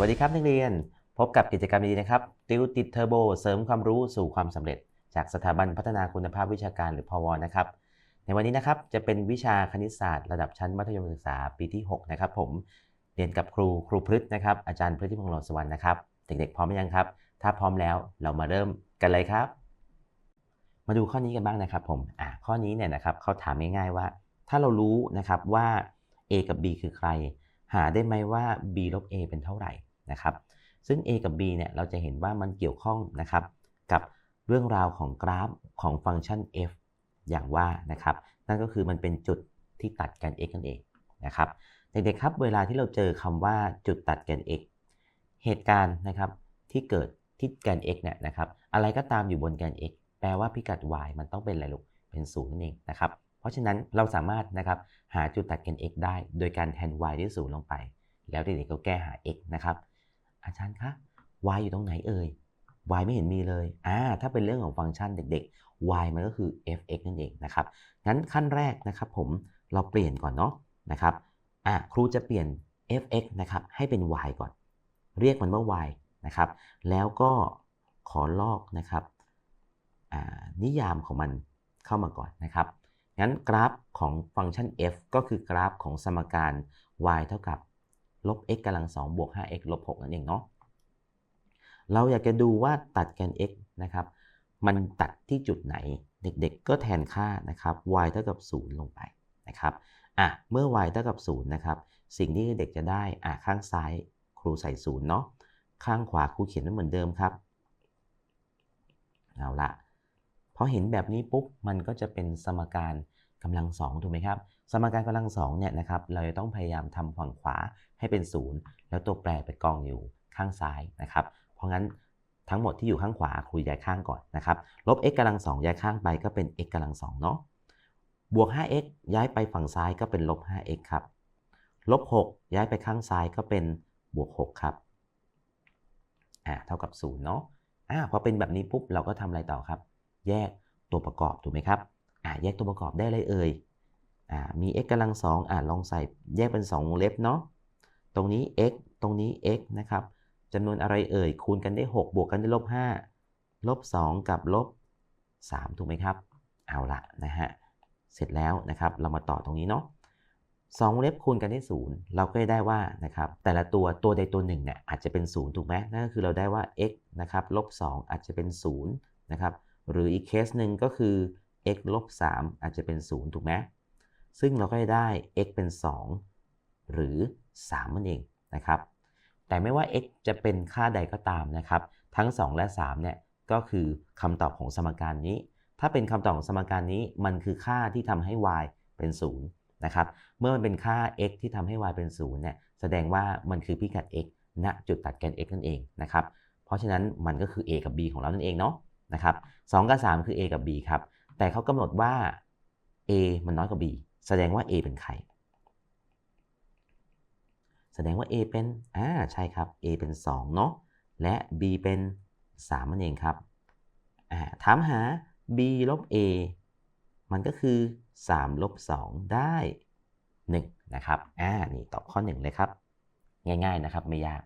วัสดีครับนักเรียน พบกับกิจกรรมดีๆนะครับ ติวติดเทอร์โบ เสริมความรู้สู่ความสำเร็จ จากสถาบันพัฒนาคุณภาพวิชาการหรือพวนะครับ ในวันนี้นะครับจะเป็นวิชาคณิตศาสตร์ระดับชั้นมัธยมศึกษาปีที่ 6 นะครับ ผมเรียนกับครูครูพฤษนะครับอาจารย์พฤติพงษ์หลอดสวรรค์นะครับเด็กๆพร้อมหรือยังครับ ถ้าพร้อมแล้วเรามาเริ่มกันเลยครับ มาดูข้อนี้กันบ้างนะครับ ผมอะข้อนี้เนี่ยนะครับเขาถามง่ายๆว่า ถ้าเรารู้นะครับว่า a กับ b คือใคร หาได้ไหมว่า b ลบ a เป็นเท่าไหร่ นะครับ ซึ่ง a กับ b เนี่ยเราจะเห็นว่ามันเกี่ยวข้องนะครับกับเรื่องราวของกราฟของฟังก์ชัน f อย่างว่านะครับ นั่นก็คือมันเป็นจุดที่ตัดแกน x นั่นเองนะครับเด็กๆครับเวลาที่เราเจอคำว่าจุดตัดแกน x เหตุการณ์นะครับที่เกิดที่แกน x เนี่ยนะครับอะไรก็ตามอยู่บนแกน x แปลว่าพิกัด y มันต้องเป็นอะไรลูกเป็นศูนย์นั่นเองนะครับ เพราะฉะนั้นเราสามารถนะครับหาจุดตัดแกน x ได้ โดยการแทน y ที่ศูนย์ลงไป แล้วเด็กๆก็แก้หา x นะครับ อาจารย์คะ y อยู่ตรงไหนเอ่ย y ไม่เห็นมีเลย อ่า ถ้าเป็นเรื่องของฟังก์ชันเด็กๆ y มันก็คือ f(x) นั่นเองนะครับ งั้นขั้นแรกนะครับผม เราเปลี่ยนก่อนเนาะนะครับ อ่าครูจะเปลี่ยน f(x) นะครับ ให้เป็น y ก่อน เรียกมันว่า y นะครับ แล้วก็ขอลอกนะครับ อ่า นิยามของมันเข้ามาก่อนนะครับ งั้นกราฟของฟังก์ชัน f ก็คือกราฟของสมการ y เท่ากับ ลบ x กำลัง2บวก 5x ลบ6นั่นเองเนาะ เราอยากจะดูว่าตัดแกน x นะครับ มันตัดที่จุดไหน เด็กๆ ก็แทนค่านะครับ y เท่ากับ 0 ลงไปนะครับ อะ เมื่อ y เท่ากับ 0 นะครับ สิ่งที่เด็กจะได้ อะ ข้างซ้ายครูใส่ 0 เนาะ ข้างขวาครูเขียนไว้เหมือนเดิมครับ เอาละพอเห็นแบบนี้ปุ๊บ มันก็จะเป็นสมการกำลังสองถูกไหมครับ สมการกำลังสองเนี่ยนะครับเราจะต้องพยายามทำฝั่งขวาให้เป็นศูนย์แล้วตัวแปรไปกองอยู่ข้างซ้ายนะครับ เพราะงั้นทั้งหมดที่อยู่ข้างขวาคุยย้ายข้างก่อนนะครับลบ x กำลังสองย้ายข้างไปก็เป็น x กำลังสองเนาะบวก 5x ย้ายไปฝั่งซ้ายก็เป็นลบ 5x ครับลบ 6 ย้ายไปข้างซ้ายก็เป็นบวก 6 ครับอ่าเท่ากับ 0 เนาะอ่าพอเป็นแบบนี้ปุ๊บเราก็ทำอะไรต่อครับ แยกตัวประกอบถูกไหมครับอ่าแยกตัวประกอบได้เลยเอ่ย มี x กำลังสองอ่าลองใส่แยกเป็น2วงเล็บเนาะ ตรงนี้ x ตรงนี้ x นะครับจำนวนอะไรเอ่ย คูณกันได้ 6 บวกกันได้ลบ5ลบ2กับลบ3ถูกไหมครับ เอาละนะฮะ เสร็จแล้วนะครับ เรามาต่อตรงนี้เนาะสองเล็บคูณกันได้ศูนย์เราก็ได้ว่านะครับ แต่ละตัวตัวใดตัวหนึ่งเนี่ยอาจจะเป็นศูนย์ถูกไหมนั่นก็คือเราได้ว่า x นะครับลบ2อาจจะเป็น 0 นะครับ หรืออีกเคสหนึ่งก็คือ x ลบ3อาจจะเป็น 0 ถูกไหม ซึ่งเราก็จะได้ x เป็น 2 หรือ 3 มันเองนะครับ แต่ไม่ว่า x จะเป็นค่าใดก็ตามนะครับ ทั้ง 2 และ 3 เนี่ยก็คือคำตอบของสมการนี้ ถ้าเป็นคำตอบของสมการนี้มันคือค่าที่ทำให้ y เป็น 0 นะครับ เมื่อมันเป็นค่า x ที่ทำให้ y เป็น 0 เนี่ย แสดงว่ามันคือพิกัด x ณจุดตัดแกน x นั่นเองนะครับ เพราะฉะนั้นมันก็คือ a กับ b ของเรานั่นเองเนาะนะครับ2กับ 3 คือ a กับ b ครับ แต่เขากำหนดว่า a มันน้อยกว่า b แสดงว่า a เป็นใคร แสดงว่า a เป็น อ่า ใช่ครับ a เป็น 2 เนาะ และ b เป็น 3 นั่นเองครับ อ่า ถามหา b ลบ a มันก็คือ3ลบ2ได้ 1 นะครับ อ่า นี่ตอบข้อ 1 เลยครับ ง่ายๆนะครับ ไม่ยาก